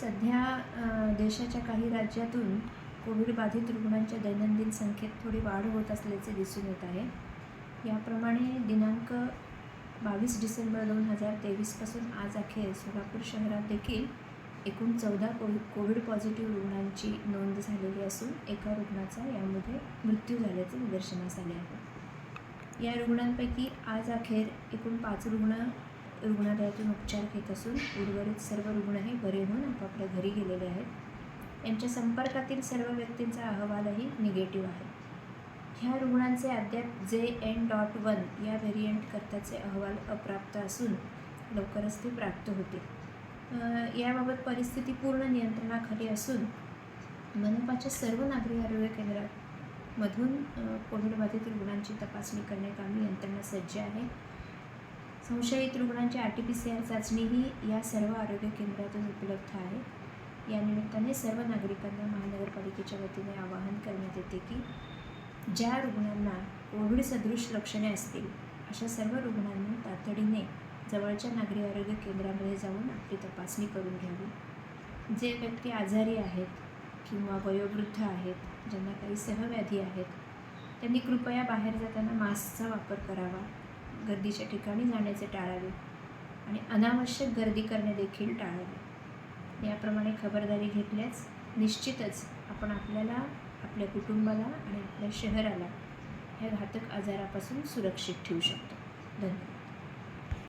सध्या देशाच्या काही राज्यातून कोविड बाधित रुग्णांच्या दैनंदिन संख्येत थोडी वाढ होत असल्याचे दिसून येत आहे. याप्रमाणे दिनांक बावीस डिसेंबर दोन हजार तेवीसपासून आज अखेर सोलापूर शहरात देखील एकूण चौदा कोविड कोविड पॉझिटिव्ह रुग्णांची नोंद झालेली असून एका रुग्णाचा यामध्ये मृत्यू झाल्याचे निदर्शनास आले आहे. या रुग्णांपैकी आज अखेर एकूण पाच रुग्ण रुग्णालयातून उपचार घेत असून उर्वरित सर्व रुग्णही बरे होऊन आपापल्या घरी गेलेले आहेत. यांच्या संपर्कातील सर्व व्यक्तींचा अहवालही निगेटिव्ह आहे. ह्या रुग्णांचे अद्याप जे एन डॉट वन या व्हेरियंट करताचे अहवाल अप्राप्त असून लवकरच ते प्राप्त होतील. याबाबत परिस्थिती पूर्ण नियंत्रणाखाली असून मनपाच्या सर्व नागरी आरोग्य केंद्रात मधून कोविड बाधित रुग्णांची तपासणी करण्याकामी यंत्रणा सज्ज आहे. संशयित रुग्णांची R T P C R चाचणीही या सर्व आरोग्य केंद्रातून उपलब्ध आहे. या निमित्ताने सर्व नागरिकांना महानगरपालिकेच्या वतीने आवाहन करण्यात येते की ज्या रुग्णांना कोविड सदृश लक्षणे असतील अशा सर्व रुग्णांनी तातडीने जवळच्या नागरी आरोग्य केंद्रामध्ये जाऊन आपली तपासणी करून घ्यावी. जे व्यक्ती आजारी आहेत किंवा वयोवृद्ध आहेत ज्यांना काही सहव्याधी आहेत त्यांनी कृपया बाहेर जाताना मास्कचा वापर करावा. गर्दीच्या ठिकाणी जाण्याचे टाळावे आणि अनावश्यक गर्दी करणे देखील टाळावे. याप्रमाणे खबरदारी घेतल्यास निश्चितच आपण आपल्याला आपल्या कुटुंबाला आणि आपल्या शहराला ह्या घातक आजारापासून सुरक्षित ठेवू शकतो. धन्यवाद.